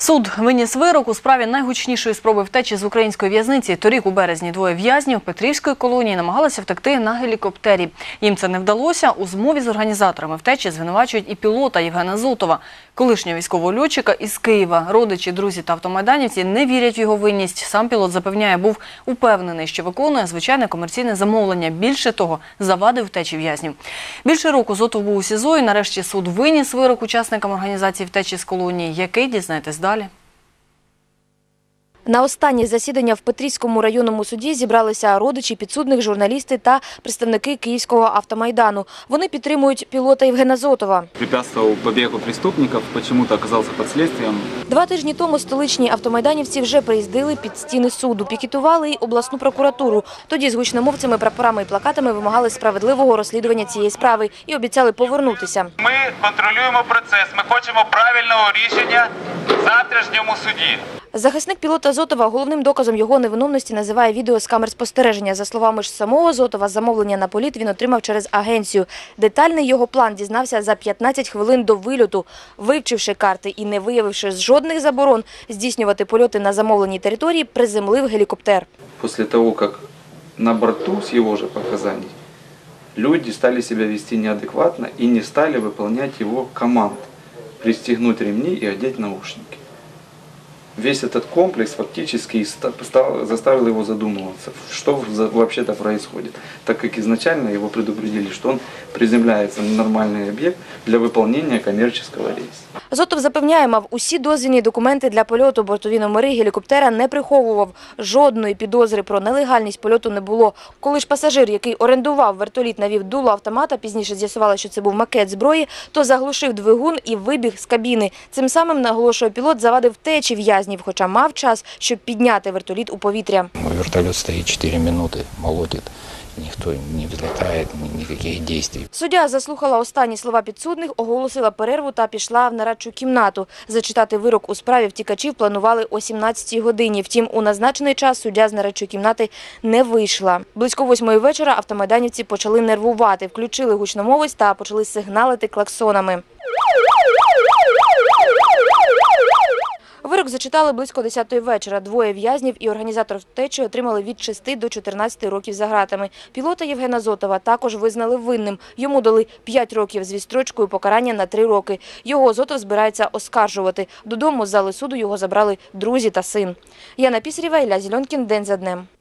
Суд виніс вирок у справі найгучнішої спроби втечі з української в'язниці. Торік у березні двоє в'язнів Петрівської колонії намагалися втекти на гелікоптері. Їм це не вдалося. У змові з організаторами втечі звинувачують і пілота Євгена Зотова, колишнього військового льотчика із Києва. Родичі, друзі та автомайданівці не вірять в його винність. Сам пілот запевняє, був упевнений, що виконує звичайне комерційне замовлення. Більше того, завадив втечі в'язнів. Більше року Зотов був у СІЗО і нарешті суд виніс вирок учасникам організації втечі з колонії. Який дізнаєтесь далі? На останнє засідання в Петрівському районному суді зібралися родичі підсудних, журналісти та представники Київського автомайдану. Вони підтримують пілота Євгена Зотова. препятствовал побегу преступников, почему-то оказался под следствием. Два тижні тому столичні автомайданівці вже приїздили під стіни суду, пікетували й обласну прокуратуру. Тоді з гучномовцями, прапорами і плакатами вимагали справедливого розслідування цієї справи і обіцяли повернутися. Ми контролюємо процес. Ми хочемо правильного рішення завтрашньому суді. Захисник пілота Зотова головним доказом його невиновності називає відео з камер спостереження. За словами ж самого Зотова, замовлення на політ він отримав через агенцію. Детальний його план дізнався за 15 хвилин до вильоту. Вивчивши карти і не виявивши жодних заборон здійснювати польоти на замовленій території, приземлив гелікоптер. после того, как на борту, с его же показаний, люди стали себя вести неадекватно и не стали выполнять его команд, пристегнуть ремни и одеть наушники Весь этот комплекс фактически и ста- стал- заставил его задумываться, что за- вообще-то происходит, так как изначально его предупредили, что он приземляется на нормальный объект для выполнения коммерческого рейса. Зотов запевняє, мав усі дозвільні документи для польоту. Бортові номери гелікоптера не приховував. Жодної підозри про нелегальність польоту не було. Коли ж пасажир, який орендував вертоліт, навів дуло автомата, пізніше з'ясували, що це був макет зброї, то заглушив двигун і вибіг з кабіни. Цим самим, наголошує пілот, завадив втечі в'язнів, хоча мав час, щоб підняти вертоліт у повітря. Вертолет стоит 4 минуты, молотит. Никто не ни- никаких действий. Суддя заслухала останні слова підсудних, оголосила перерву та пішла в нарадчу кімнату. Зачитати вирок у справі втікачів планували о 17-й годині. Втім, у назначений час суддя з нарадчої кімнати не вийшла. Близько восьмої вечора автомайданівці почали нервувати, включили гучномовець та почали сигналити клаксонами. Вирок зачитали близько 10-ї вечора. Двоє в'язнів і організатор втечі отримали від 6 до 14 років за ґратами. Пілота Євгена Зотова також визнали винним. Йому дали 5 років з відстрочкою покарання на 3 роки. Його Зотов збирається оскаржувати. Додому з зали суду його забрали друзі та син. Яна Пісарєва, Ілля Зільонкін. День за днем.